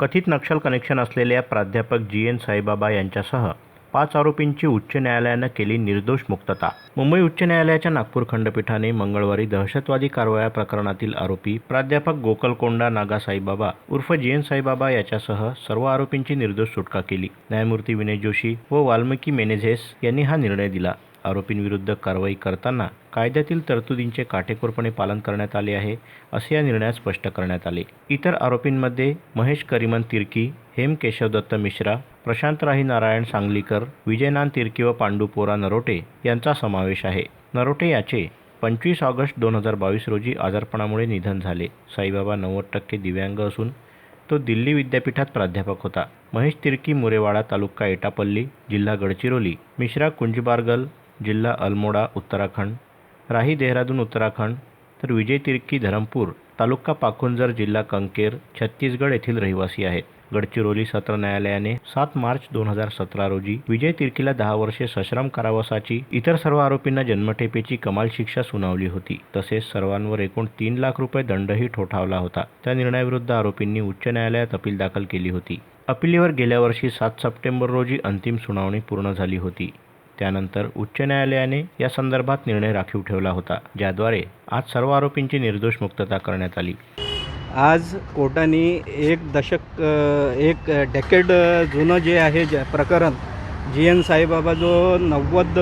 कथित नक्षल कनेक्शन असलेल्या प्राध्यापक जी एन साईबाबा यांच्यासह पाच आरोपींची उच्च न्यायालयानं केली निर्दोष मुक्तता. मुंबई उच्च न्यायालयाच्या नागपूर खंडपीठाने मंगळवारी दहशतवादी कारवाया प्रकरणातील आरोपी प्राध्यापक गोकलकोंडा नागा साईबाबा उर्फ जी एन साईबाबा याच्यासह सर्व आरोपींची निर्दोष सुटका केली. न्यायमूर्ती विनय जोशी व वाल्मिकी मेनेझेस यांनी हा निर्णय दिला. आरोपींविरुद्ध कारवाई करताना कायद्यातील तरतुदींचे काटेकोरपणे पालन करण्यात आले आहे असे या निर्णयात स्पष्ट करण्यात आले. इतर आरोपींमध्ये महेश करिमन तिर्की हेम केशवदत्त मिश्रा प्रशांत राही नारायण सांगलीकर विजयनान तिर्की व पांडू पोरा नरोटे यांचा समावेश आहे. नरोटे याचे पंचवीस ऑगस्ट दोन हजार बावीस रोजी आजारपणामुळे निधन झाले. साईबाबा नव्वद टक्के दिव्यांग असून तो दिल्ली विद्यापीठात प्राध्यापक होता. महेश तिर्की मुरेवाडा तालुका एटापल्ली जिल्हा गडचिरोली मिश्रा कुंजबारगल जिल्हा अल्मोडा उत्तराखंड. राही देहरादून उत्तराखंड. तर विजय तिरकी धरमपूर तालुका पाखुंजर जिल्हा कंकेर छत्तीसगड येथील रहिवासी आहेत. गडचिरोली सत्र न्यायालयाने सात मार्च दोन हजार सतरा रोजी विजय तिर्कीला दहा वर्षे सश्रम कारावासाची इतर सर्व आरोपींना जन्मठेपेची कमाल शिक्षा सुनावली होती. तसेच सर्वांवर एकूण तीन लाख रुपये दंडही ठोठावला होता. त्या निर्णयाविरुद्ध आरोपींनी उच्च न्यायालयात अपील दाखल केली होती. अपिलीवर गेल्या वर्षी सात सप्टेंबर रोजी अंतिम सुनावणी पूर्ण झाली होती. त्यानंतर उच्च न्यायालयाने या संदर्भात निर्णय राखीव ठेवला होता ज्याद्वारे आज सर्व आरोपींची निर्दोष मुक्तता करण्यात आली. आज कोर्टाने एक दशक एक डेकेड जुनं जे आहे ज प्रकरण जी एन साईबाबा जो नव्वद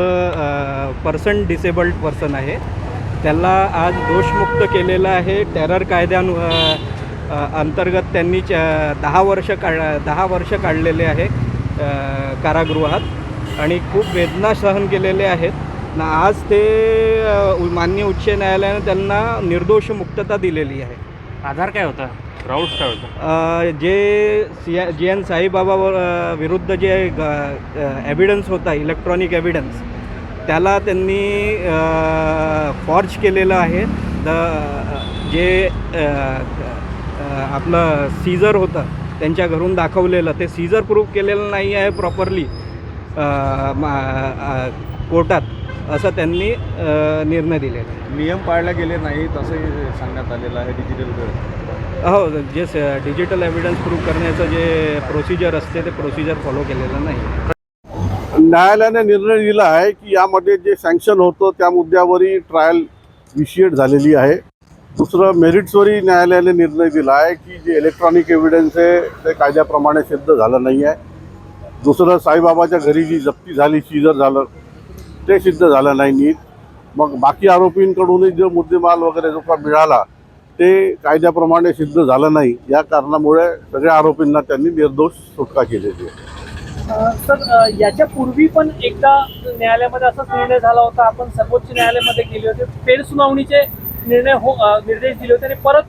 पर्सेंट डिसेबल्ड पर्सन आहे त्याला आज दोषमुक्त केलेलं आहे. टेरर कायद्यां अंतर्गत त्यांनी च- दहा वर्ष काढ दहा वर्ष काढलेले आहे कारागृहात. आणि खूप वेदना सहन केलेले आहेत. ना आज ते अ, माननीय उच्च न्यायालयाने त्यांना निर्दोष मुक्तता दिलेली आहे. आधार काय होता? राऊट काय होता? जे सिया जी एन साईबाबावर अ, विरुद्ध जे एव्हिडन्स होता इलेक्ट्रॉनिक एव्हिडन्स त्याला त्यांनी फॉर्ज केलेलं आहे. द जे आपलं सीझर होतं त्यांच्या घरून दाखवलेलं ते सीझर प्रूफ केलेलं नाही आहे प्रॉपरली कोर्टात असं त्यांनी निर्णय दिलेला आहे. नियम पाळले गेले नाहीत असंही सांगण्यात आलेलं आहे डिजिटल हो जे डिजिटल एव्हिडन्स प्रूव्ह करण्याचं जे प्रोसिजर असते ते प्रोसिजर फॉलो केलेलं नाही. न्यायालयाने निर्णय दिला आहे की यामध्ये जे सँक्शन होतं त्या मुद्द्यावरही ट्रायल विशिएट झालेली आहे. दुसरं मेरिट्सवरही न्यायालयाने निर्णय दिला आहे की जे इलेक्ट्रॉनिक एव्हिडन्स आहे ते कायद्याप्रमाणे सिद्ध झालं नाही आहे. दुसरं साईबाबाच्या घरी जी जप्ती झाली सीजर झालं ते सिद्ध झालं नाही नीट. मग बाकी आरोपींकडूनही जो मुद्देमाल वगैरे जो का मिळाला ते कायद्याप्रमाणे सिद्ध झालं नाही. या कारणामुळे सगळ्या आरोपींना त्यांनी निर्दोष सुटका केलेली आहे. सर याच्या पूर्वी पण एकदा न्यायालयामध्ये असाच निर्णय झाला होता. आपण सर्वोच्च न्यायालयामध्ये गेले होते. पेड सुनावणीचे निर्णय हो निर्देश दिले होते आणि परत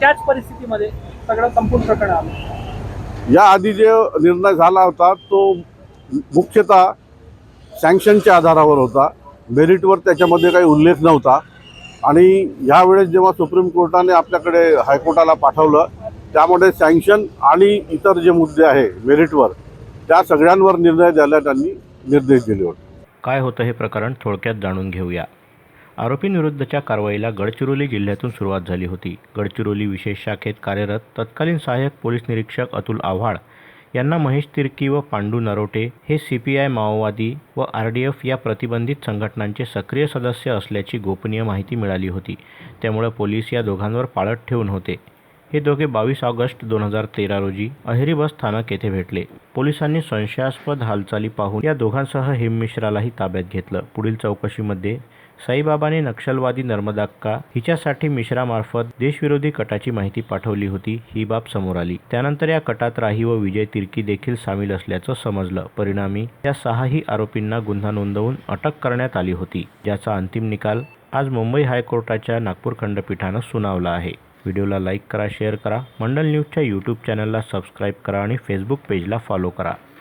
त्याच परिस्थितीमध्ये सगळं संपूर्ण प्रकरण आलं. याआधी जे निर्णय झाला होता तो मुख्यतः सँक्शनच्या आधारावर होता. मेरिटवर त्याच्यामध्ये काही उल्लेख नव्हता. आणि ह्यावेळेस जेव्हा सुप्रीम कोर्टाने आपल्याकडे हायकोर्टाला पाठवलं त्यामध्ये सँक्शन आणि इतर जे मुद्दे आहे मेरिटवर त्या सगळ्यांवर निर्णय द्यायला त्यांनी निर्देश दिले होते. काय होतं हे प्रकरण थोडक्यात जाणून घेऊया. आरोपींविरुद्धच्या कारवाईला गडचिरोली जिल्ह्यातून सुरुवात झाली होती. गडचिरोली विशेष शाखेत कार्यरत तत्कालीन सहाय्यक पोलीस निरीक्षक अतुल आव्हाड यांना महेश तिर्की व पांडू नरोटे हे सी पी आय माओवादी व आर डी एफ या प्रतिबंधित संघटनांचे सक्रिय सदस्य असल्याची गोपनीय माहिती मिळाली होती. त्यामुळे पोलीस या दोघांवर पाळत ठेवून होते. हे दोघे बावीस ऑगस्ट दोन हजार तेरा रोजी अहेरी बस स्थानक येथे भेटले. पोलिसांनी संशयास्पद हालचाली पाहून या दोघांसह हिममिश्रालाही ताब्यात घेतलं. पुढील चौकशीमध्ये साईबाबाने नक्षलवादी नर्मदाक्का हिच्यासाठी मिश्रामार्फत देशविरोधी कटाची माहिती पाठवली होती ही बाब समोर आली. त्यानंतर या कटात राही व विजय तिर्की देखील सामील असल्याचं समजलं. परिणामी या सहाही आरोपींना गुन्हा नोंदवून अटक करण्यात आली होती ज्याचा अंतिम निकाल आज मुंबई हायकोर्टाच्या नागपूर खंडपीठानं सुनावला आहे. व्हिडिओला लाईक करा शेअर करा. मंडल न्यूजच्या यूट्यूब चॅनलला सबस्क्राईब करा आणि फेसबुक पेजला फॉलो करा.